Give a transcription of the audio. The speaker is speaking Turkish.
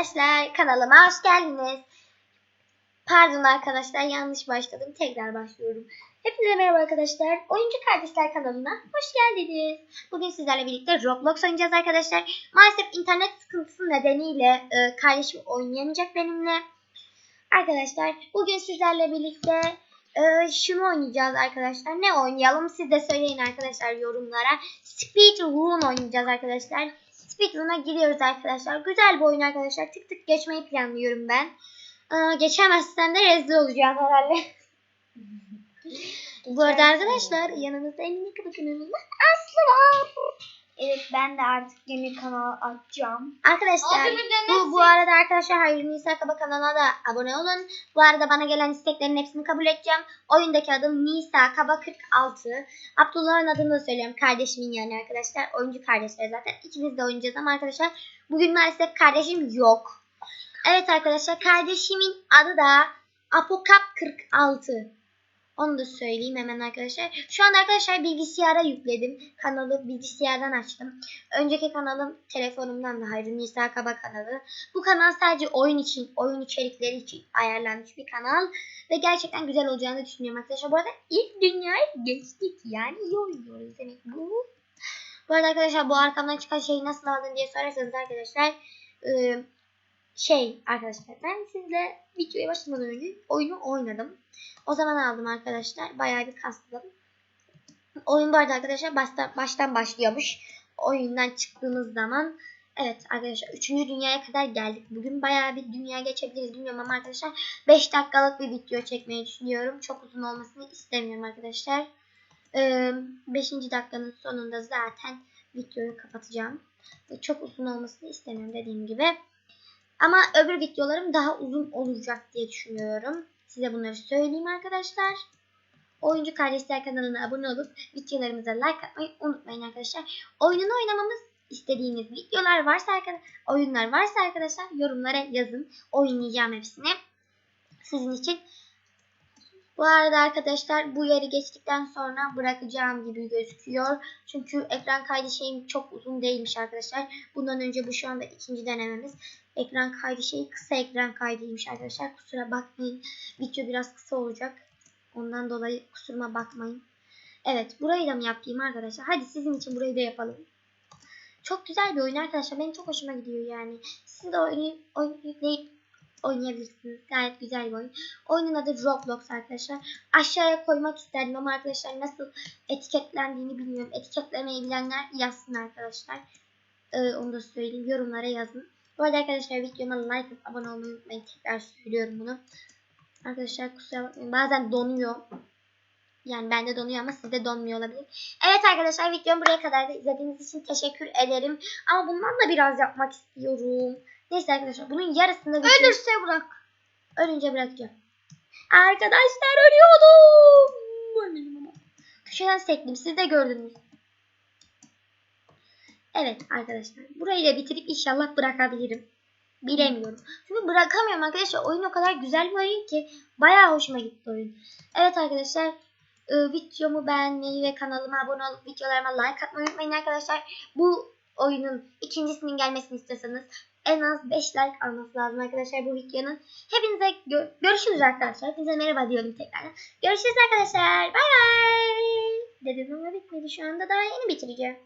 arkadaşlar kanalıma hoş geldiniz. Pardon arkadaşlar yanlış başladım. Tekrar başlıyorum. Hepinize merhaba arkadaşlar. Oyuncu Kardeşler kanalına hoş geldiniz. Bugün sizlerle birlikte Roblox oynayacağız arkadaşlar. Maalesef internet sıkıntısı nedeniyle e, kardeşim oynayamayacak benimle. Arkadaşlar bugün sizlerle birlikte e, şunu oynayacağız arkadaşlar. Ne oynayalım siz de söyleyin arkadaşlar yorumlara. Speedrun oynayacağız arkadaşlar. Speedrun'a giriyoruz arkadaşlar. Güzel bir oyun arkadaşlar. Tık tık geçmeyi planlıyorum ben. Aa, geçemezsem de rezil olacağım herhalde. Bu arada arkadaşlar yanımızda en kapı kanalında Aslı var. Evet ben de artık yeni kanal açacağım. Arkadaşlar bu, bu arada arkadaşlar Hayır Nisa Kaba kanalına da abone olun. Bu arada bana gelen isteklerin hepsini kabul edeceğim. Oyundaki adım Nisa Kaba 46. Abdullah'ın adını da söylüyorum. Kardeşimin yani arkadaşlar. Oyuncu kardeşler zaten. İkimiz de oynayacağız ama arkadaşlar bugün maalesef kardeşim yok. Evet arkadaşlar kardeşimin adı da Apokap 46. Onu da söyleyeyim hemen arkadaşlar. Şu anda arkadaşlar bilgisayara yükledim. Kanalı bilgisayardan açtım. Önceki kanalım telefonumdan da Hayrun Nisa Kaba kanalı. Bu kanal sadece oyun için, oyun içerikleri için ayarlanmış bir kanal. Ve gerçekten güzel olacağını düşünüyorum arkadaşlar. Bu arada ilk dünyaya geçtik. Yani iyi demek bu. Bu arada arkadaşlar bu arkamdan çıkan şeyi nasıl aldın diye sorarsanız arkadaşlar. e, şey arkadaşlar ben sizle videoya başlamadan önce oyunu oynadım. O zaman aldım arkadaşlar. Bayağı bir kastım. Oyun bu arada arkadaşlar baştan, baştan başlıyormuş. Oyundan çıktığımız zaman evet arkadaşlar 3. dünyaya kadar geldik. Bugün bayağı bir dünya geçebiliriz bilmiyorum ama arkadaşlar 5 dakikalık bir video çekmeyi düşünüyorum. Çok uzun olmasını istemiyorum arkadaşlar. 5. dakikanın sonunda zaten videoyu kapatacağım. Çok uzun olmasını istemiyorum dediğim gibi. Ama öbür videolarım daha uzun olacak diye düşünüyorum. Size bunları söyleyeyim arkadaşlar. Oyuncu Kardeşler kanalına abone olup videolarımıza like atmayı unutmayın arkadaşlar. Oyununu oynamamız istediğiniz videolar varsa oyunlar varsa arkadaşlar yorumlara yazın. Oynayacağım hepsini. Sizin için. Bu arada arkadaşlar bu yeri geçtikten sonra bırakacağım gibi gözüküyor. Çünkü ekran kaydı şeyim çok uzun değilmiş arkadaşlar. Bundan önce bu şu anda ikinci denememiz. Ekran kaydı şeyi kısa ekran kaydıymış arkadaşlar. Kusura bakmayın. Video biraz kısa olacak. Ondan dolayı kusuruma bakmayın. Evet burayı da mı yapayım arkadaşlar? Hadi sizin için burayı da yapalım. Çok güzel bir oyun arkadaşlar. Benim çok hoşuma gidiyor yani. Siz de oynayıp, oynayıp oynayabilirsiniz. Gayet güzel bir oyun. Oyunun adı Roblox arkadaşlar. Aşağıya koymak isterdim ama arkadaşlar nasıl etiketlendiğini bilmiyorum. Etiketlemeyi bilenler yazsın arkadaşlar. Ee, onu da söyleyeyim. Yorumlara yazın. Bu arada arkadaşlar videoma like atıp abone olmayı unutmayın. Tekrar söylüyorum bunu. Arkadaşlar kusura bakmayın. Bazen donuyor. Yani bende donuyor ama sizde donmuyor olabilir. Evet arkadaşlar videom buraya kadar da izlediğiniz için teşekkür ederim. Ama bundan da biraz yapmak istiyorum. Neyse arkadaşlar bunun bitireyim. Ölürse bırak. Ölünce bırakacağım. Arkadaşlar ölüyordum. Ölmedim ama. Köşeden sektim. Siz de gördünüz. Evet arkadaşlar. Burayı da bitirip inşallah bırakabilirim. Bilemiyorum. Çünkü bırakamıyorum arkadaşlar. Oyun o kadar güzel bir oyun ki. Bayağı hoşuma gitti oyun. Evet arkadaşlar. e, videomu beğenmeyi ve kanalıma abone olup videolarıma like atmayı unutmayın arkadaşlar. Bu oyunun ikincisinin gelmesini istiyorsanız en az 5 like alması lazım arkadaşlar bu videonun. Hepinize gö- görüşürüz arkadaşlar. Hepinize merhaba diyorum tekrardan. Görüşürüz arkadaşlar. Bay bay. Dedim ama bitmedi şu anda daha yeni bitireceğim.